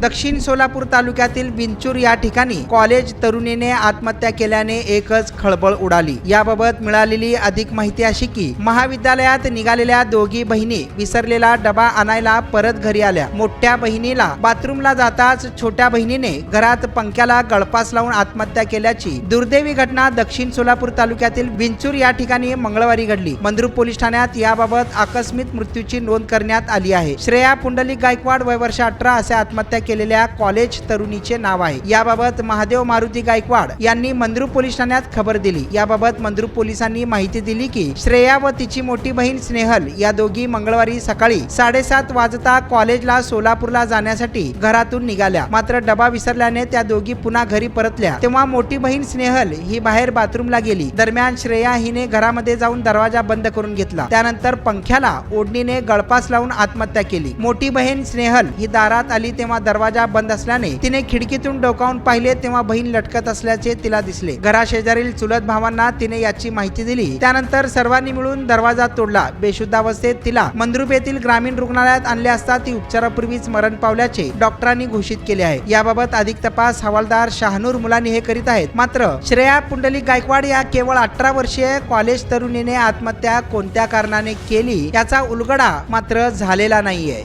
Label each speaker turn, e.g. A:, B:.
A: दक्षिण सोलापूर तालुक्यातील बिंचूर या ठिकाणी कॉलेज तरुणीने आत्महत्या केल्याने एकच खळबळ उडाली. याबाबत मिळालेली अधिक माहिती अशी की महाविद्यालयात निघालेल्या दोघी बहिणी विसरलेला डबा आणायला परत घरी आल्या. मोठ्या बहिणीला बाथरूमला जाताच छोट्या बहिणीने घरात पंख्याला गळपास लावून आत्महत्या केल्याची दुर्दैवी घटना दक्षिण सोलापूर तालुक्यातील बिंचूर या ठिकाणी मंगळवारी घडली. मंद्रुप पोलीस ठाण्यात याबाबत आकस्मिक मृत्यूची नोंद करण्यात आली आहे. श्रेया पुंडलिक गायकवाड वय वर्ष अठरा असे आत्महत्या केलेल्या कॉलेज तरुणीचे नाव आहे. याबाबत महादेव मारुती गायकवाड यांनी मंद्रुप पोलीस ठाण्यात खबर दिली. याबाबत मंद्रुप पोलिसांनी माहिती दिली की श्रेया व तिची मोठी बहीण स्नेहल या दोघी मंगळवारी सकाळी साडेसात वाजता कॉलेजला सोलापूरला जाण्यासाठी घरातून निघाल्या. मात्र डबा विसरल्याने त्या दोघी पुन्हा घरी परतल्या. तेव्हा मोठी बहीण स्नेहल ही बाहेर बाथरूमला गेली. दरम्यान श्रेया हिने घरामध्ये जाऊन दरवाजा बंद करून घेतला. त्यानंतर पंख्याला ओढणीने गळपास लावून आत्महत्या केली. मोठी बहीण स्नेहल ही दारात आली तेव्हा दरवाजा बंद असल्याने तिने खिडकीतून डोकावून पाहिले तेव्हा बहीण लटकत असल्याचे तिला दिसले. घराशेजारील चुलत भावांना तिने याची माहिती दिली. त्यानंतर सर्वांनी मिळून दरवाजा तोडला. बेशुद्धावस्थेत तिला मंद्रुप येथील ग्रामीण रुग्णालयात आणले असता ती उपचारापूर्वीच मरण पावल्याचे डॉक्टरांनी घोषित केले आहे. याबाबत अधिक तपास हवालदार शहानूर मुलांनी हे करीत आहेत. मात्र श्रेया पुंडलिक गायकवाड या केवळ अठरा वर्षीय कॉलेज तरुणीने आत्महत्या कोणत्या कारणाने केली याचा उलगडा मात्र झालेला नाहीये.